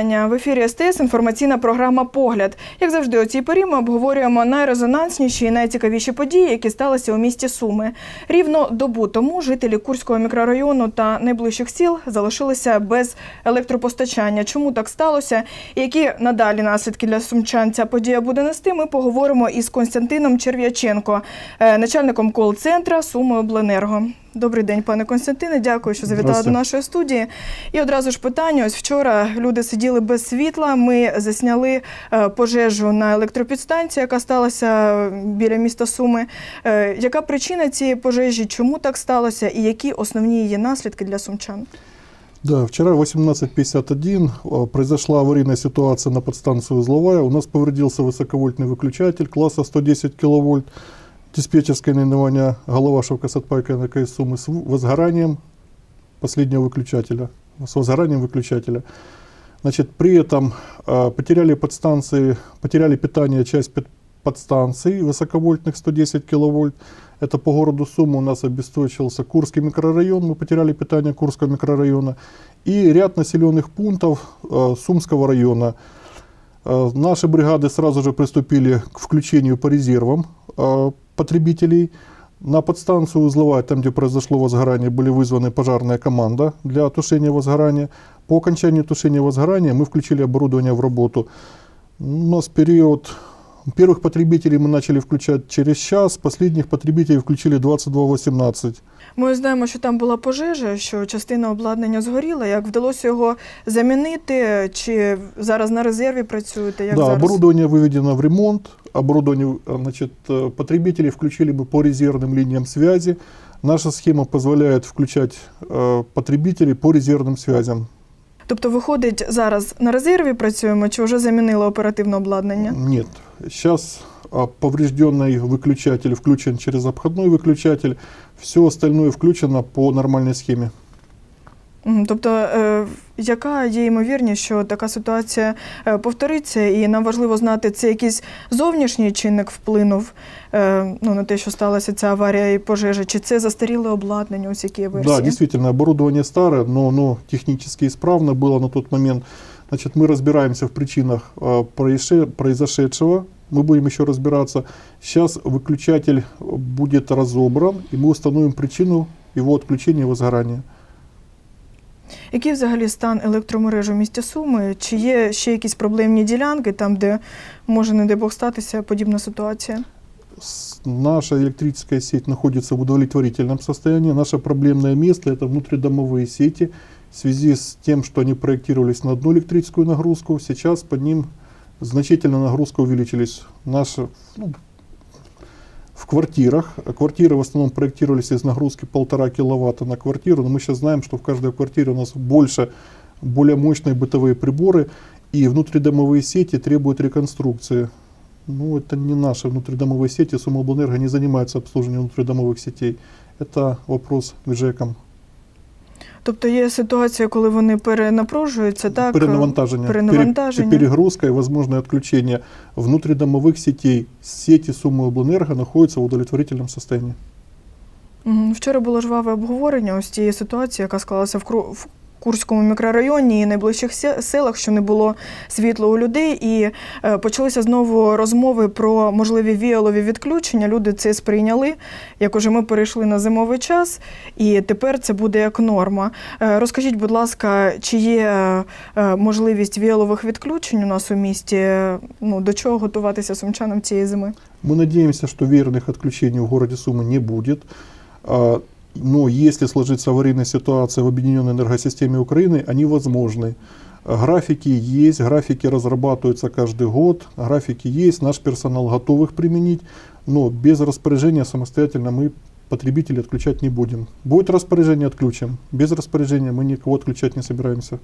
Вітання в ефірі СТС. Інформаційна програма Погляд. Як завжди, у цій порі ми обговорюємо найрезонансніші і найцікавіші події, які сталися у місті Суми. Рівно добу тому жителі Курського мікрорайону та найближчих сіл залишилися без електропостачання. Чому так сталося? Які надалі наслідки для сумчан ця подія буде нести? Ми поговоримо із Константином Черв'яченко, е, начальником кол-центра Суми Обленерго. Добрий день, пане Константине. Дякую, що завітали до Здрасте. нашої студії. І одразу ж питання. Ось вчора люди сиділи без світла. Ми засняли е, пожежу на електропідстанції, яка сталася е, біля міста Суми. Е, Яка причина цієї пожежі? Чому так сталося? І які основні її наслідки для сумчан? Да, вчера в 18.51 э, произошла аварийная ситуация на подстанции Узловая. У нас повредился высоковольтный выключатель класса 110 киловольт. Диспетчерское наименование Головашевка Сатпайка НКС Сумы с возгоранием последнего выключателя. С возгоранием выключателя. Значит, при этом э, потеряли подстанции, потеряли питание часть подстанций высоковольтных 110 киловольт. Это по городу Сумы у нас обесточился Курский микрорайон, мы потеряли питание Курского микрорайона. И ряд населенных пунктов э, Сумского района. Э, наши бригады сразу же приступили к включению по резервам э, потребителей. На подстанцию узловая, там где произошло возгорание, были вызваны пожарная команда для тушения возгорания. По окончанию тушения возгорания мы включили оборудование в работу. У нас период Первых потребителей мы начали включать через час, последних потребителей включили 22.18. Ми знаємо, що там була пожежа, що частина обладнання згоріла. Як вдалося його замінити? Чи зараз на резерві працюєте? Як да, зараз? оборудование выведено в ремонт, оборудование, э, значит, э, потребителей включили мы по резервным линиям связи. Наша схема позволяет включать э, потребителей по резервным связям. Тобто, виходить, зараз на резерві працюємо, чи вже замінили оперативне обладнання? Нет, сейчас а, поврежденный выключатель включен через обходной выключатель, все остальное включено по нормальной схеме. Мгм. Тобто, е, яка є ймовірність, що така ситуація е, повториться, і нам важливо знати, це якийсь зовнішній чинник вплинув е, ну, на те, що сталася ця аварія і пожежа, чи це застаріле обладнання, ось які є версії? Да, действительно, оборудование старое, но оно технически исправно было на тот момент. Значит, мы разбираемся в причинах э, происше- произошедшего. Мы будем еще разбираться. Сейчас выключатель будет разобран, и мы установим причину его отключения и возгорания. Який взагалі стан електромереж у місті Суми? Чи є ще якісь проблемні ділянки, там, де може, не дай Бог, статися подібна ситуація? С- Наша электрическая сеть находится в удовлетворительном состоянии. Наше проблемное место – это внутридомовые сети. В связи с тем, что они проектировались на одну электрическую нагрузку, сейчас по ним значительно нагрузка увеличились. Наши, ну, в квартирах, а квартиры в основном проектировались из нагрузки полтора киловатта на квартиру, но мы сейчас знаем, что в каждой квартире у нас больше, более мощные бытовые приборы, и внутридомовые сети требуют реконструкции. Ну, это не наши внутридомовые сети, Сумоблэнерго не занимается обслуживанием внутридомовых сетей. Это вопрос к ЖЭКам. Тобто є ситуація, коли вони перенапружуються, так? Перенавантаження. перенавантаження. і перегрузка и возможное отключение внутридомовых сетей. Сети Сумоблэнерго находятся в удовлетворительном состоянии. Вчора було жваве обговорення ось цієї ситуації, яка склалася в Курському мікрорайоні і найближчих се- селах, що не було світла у людей, і е, почалися знову розмови про можливі віялові відключення. Люди це сприйняли. Як уже ми перейшли на зимовий час, і тепер це буде як норма. Е, розкажіть, будь ласка, чи є е, е, можливість віялових відключень у нас у місті? Е, Ну до чого готуватися сумчанам цієї зими? Мы надеемся, что веерных отключений в городе Сумы не будет. А, Но если сложится аварийная ситуация в объединенной энергосистеме Украины, они возможны. А, Графики есть, графики разрабатываются каждый год, графики есть, наш персонал готов их применить, но без распоряжения самостоятельно мы потребителей отключать не будем. Будет распоряжение, отключим. Без распоряжения мы никого отключать не собираемся.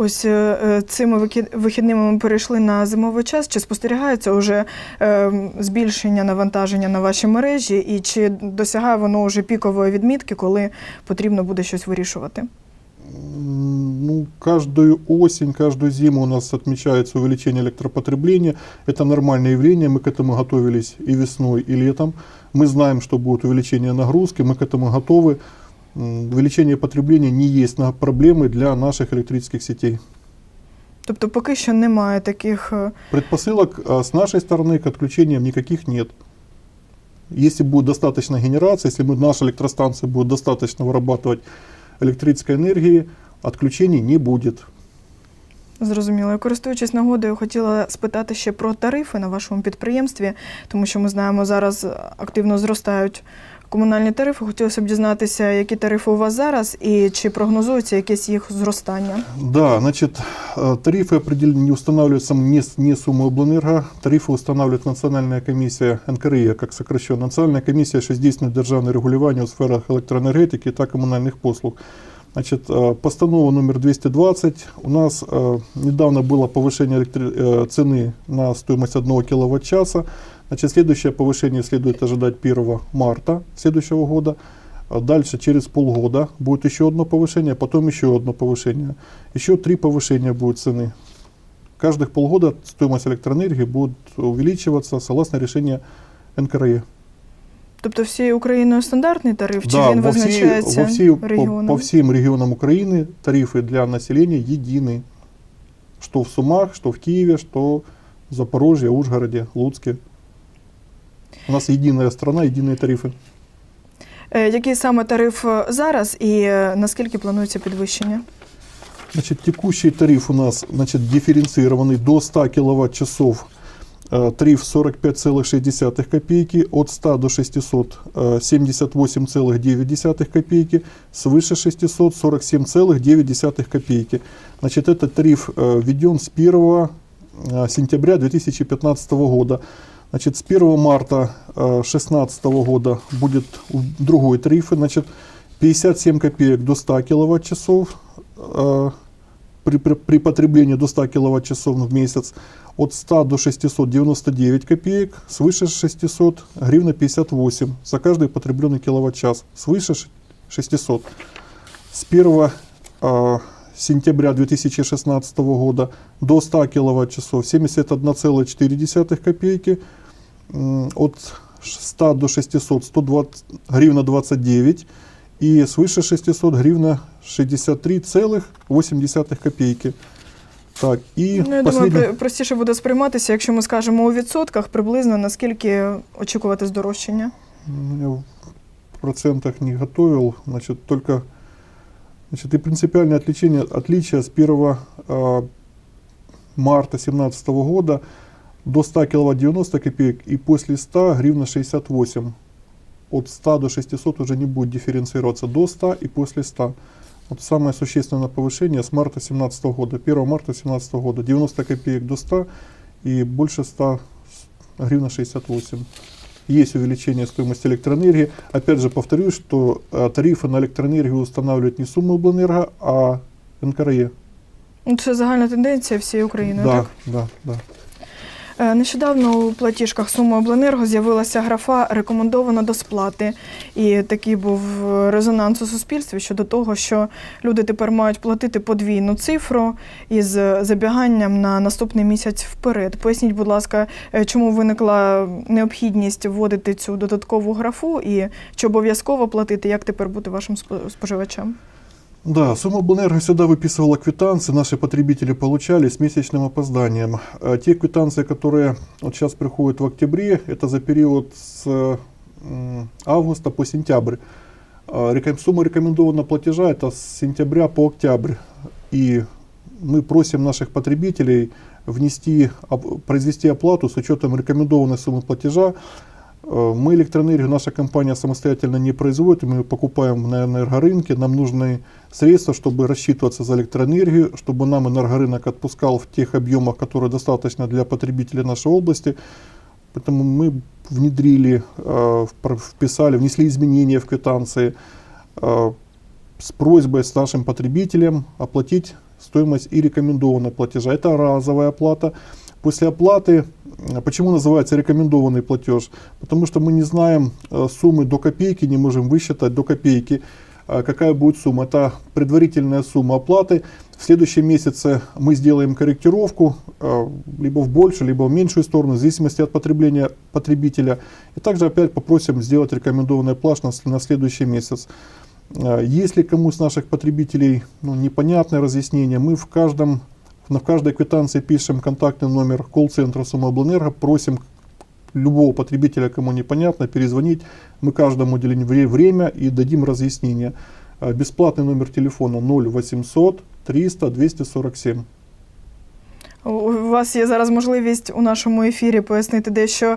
Ось е, е, цими вики- вихідними ми перейшли на зимовий час. Чи спостерігається вже е, збільшення навантаження на ваші мережі, і чи досягає воно вже пікової відмітки, коли потрібно буде щось вирішувати? М, Ну, каждую осень, каждую зиму у нас отмечается увеличение электропотребления. Это нормальное явление, мы к этому готовились и весной, и летом. Мы знаем, что будет увеличение нагрузки, мы к этому готовы. М, Увеличение потребления не есть на- проблемой для наших электрических сетей. Тобто поки що немає таких. е, Предпосылок а, с нашей стороны к отключениям никаких нет. Если будет достаточно генерации, если мы, наша электростанция будет достаточно вырабатывать электрической энергии, отключений не будет. Зрозуміло. І Користуючись нагодою, хотіла спитати ще про тарифи на вашому підприємстві, тому що ми знаємо, зараз активно зростають комунальні тарифи. Хотілося б дізнатися, які тарифи у вас зараз і чи прогнозується якесь їх зростання. Да, значит, э, тарифы определены, не устанавливаются не, с- не суммой облэнерго, тарифы устанавливает Национальная комиссия НКРИ, как сокращенно. Национальная комиссия, що здійснює державне регулювання у сферах електроенергетики та комунальних послуг. Значит, э, постанова номер 220. У нас э, недавно было повышение электри- э, цены на стоимость 1 киловатт-часа. Значит, следующее повышение следует ожидать 1 марта следующего года. А Дальше, через полгода, будет еще одно повышение, потом еще одно повышение. Еще три повышения будет цены. Каждых полгода стоимость электроэнергии будет увеличиваться согласно решению НКРЕ. Тобто всією Україною стандартний тариф, чи він во всей- визначається во всей- по, регіоном? по всем регионам Украины тарифы для населения едины. Что в Сумах, что в Киеве, что в Запорожье, Ужгороде, Луцке. У нас единая страна, единые тарифы. Е, Який саме тариф е, зараз і е, наскільки планується підвищення? Значит, текущий тариф у нас значит, дифференцированный до 100 киловатт-часов. Э, Тариф 45,6 копейки, от 100 до 600 э, 78,9 копейки, свыше 600 47,9 копейки. Значит, этот тариф э, введен с 1 э, сентября 2015 года. Значит, с 1 марта 2016 года будет другой тариф. Значит, 57 копеек до 100 киловатт-часов э, при, при, при потреблении до 100 киловатт-часов в месяц. От 100 до 699 копеек, свыше 600 гривна 58 за каждый потребленный киловатт-час, свыше ш- 600. С 1 э, сентября 2016 года до 100 киловатт-часов 71,4 копейки, от 100 до 600 120 гривна 29 и свыше 600 гривна 63,8 копейки. Так, и Ну, я думаю, простіше буде сприйматися, якщо ми скажемо у відсотках, приблизно наскільки очікувати здорожчання. Ну, Я в процентах не готовил, значит, только значит, и принципиальное отличие, отличие с 1 а, марта 2017 года до 100 киловатт 90 копеек и после 100 гривна 68. От 100 до 600 уже не будет дифференцироваться до 100 и после 100. Вот самое существенное повышение с марта 2017 года. 1 марта 2017 года 90 копеек до 100 и больше 100 гривна 68 есть увеличение стоимости электроэнергии. Опять же, повторюсь, что э, тарифы на электроэнергию устанавливает не сумма облэнерго, а НКРЕ. Ну, Це загальна тенденція всієї України. да, Так? да, да. Е, Нещодавно у платіжках суми обленерго з'явилася графа рекомендовано до сплати. І такий був е, резонанс у суспільстві щодо того, що люди тепер мають платити подвійну цифру із забіганням на наступний місяць вперед. Поясніть, будь ласка, е, чому виникла необхідність вводити цю додаткову графу і чи обов'язково платити, як тепер бути вашим спо- споживачем? Да, сумма облэнерго всегда выписывала квитанции, наши потребители получали с месячным опозданием. А те квитанции, которые вот сейчас приходят в октябре, это за период с августа по сентябрь. А Сумма рекомендованного платежа это с сентября по октябрь. И мы просим наших потребителей внести, произвести оплату с учетом рекомендованной суммы платежа. Мы электроэнергию, наша компания самостоятельно не производит, мы ее покупаем на энергорынке. Нам нужны средства, чтобы рассчитываться за электроэнергию, чтобы нам энергорынок отпускал в тех объемах, которые достаточно для потребителей нашей области. Поэтому мы внедрили, э, вписали, внесли изменения в квитанции э, с просьбой с нашим потребителям оплатить стоимость и рекомендованного платежа. Это разовая оплата. После оплаты, э, почему называется рекомендованный платеж? Потому что мы не знаем э, суммы до копейки, не можем высчитать до копейки, э, какая будет сумма. Это предварительная сумма оплаты. В следующем месяце мы сделаем корректировку э, либо в большую, либо в меньшую сторону, в зависимости от потребления потребителя. И также опять попросим сделать рекомендованный плаш на, следующий месяц. Если кому с наших потребителей ну, непонятное разъяснение, мы в каждом на в каждой квитанции пишем контактный номер колл-центра Сумоблэнерго, просим любого потребителя, кому непонятно, перезвонить. Мы каждому уделим вре- время и дадим разъяснение. Э, Бесплатный номер телефона 0800 300 247. У- У вас є зараз можливість у нашому ефірі пояснити дещо е,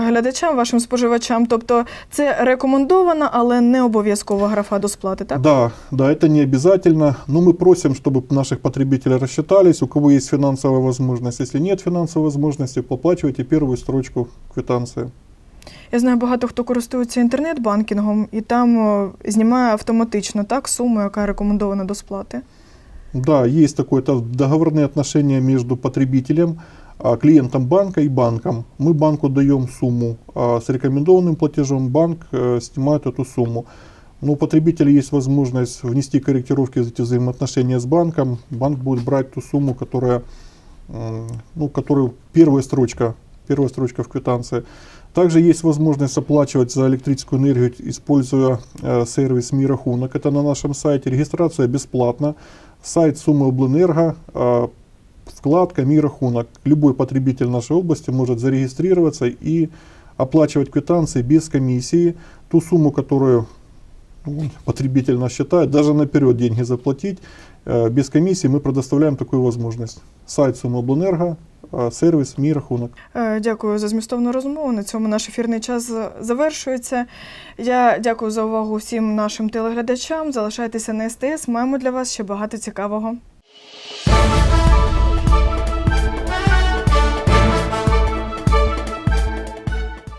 глядачам, вашим споживачам. Тобто це рекомендована, але не обов'язкова графа до сплати, так? Да, да, это не обязательно, но мы просим, чтобы наших потребителей рассчитались, у кого есть финансовая возможность. Если нет финансовой возможности, поплачивайте первую строчку квитанции. Я знаю, багато хто користується інтернет-банкінгом і там о, знімає автоматично так суму, яка рекомендована до сплати. Да, есть такое это договорные отношения между потребителем, а, клиентом банка и банком. Мы банку даем сумму, а с рекомендованным платежом банк э, снимает эту сумму. Но у потребителя есть возможность внести корректировки в эти взаимоотношения с банком. Банк будет брать ту сумму, которая, ну, которую первая строчка, первая строчка в квитанции. Также есть возможность оплачивать за электрическую энергию, используя э, сервис «Мой рахунок». Это на нашем сайте. Регистрация бесплатна. Сайт Суммы Облэнерго, э, вкладка «Мой рахунок». Любой потребитель нашей области может зарегистрироваться и оплачивать квитанции без комиссии. Ту сумму, которую ну, потребитель нас считает, даже наперед деньги заплатить. э, Без комиссии мы предоставляем такую возможность. Сайт Суммы Облэнерго, мій рахунок». Е, Дякую за змістовну розмову. На цьому наш ефірний час завершується. Я дякую за увагу всім нашим телеглядачам. Залишайтеся на СТС. Маємо для вас ще багато цікавого.